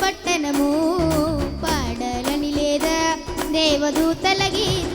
పట్టణము పాడలని లేదా దేవదూతల గీత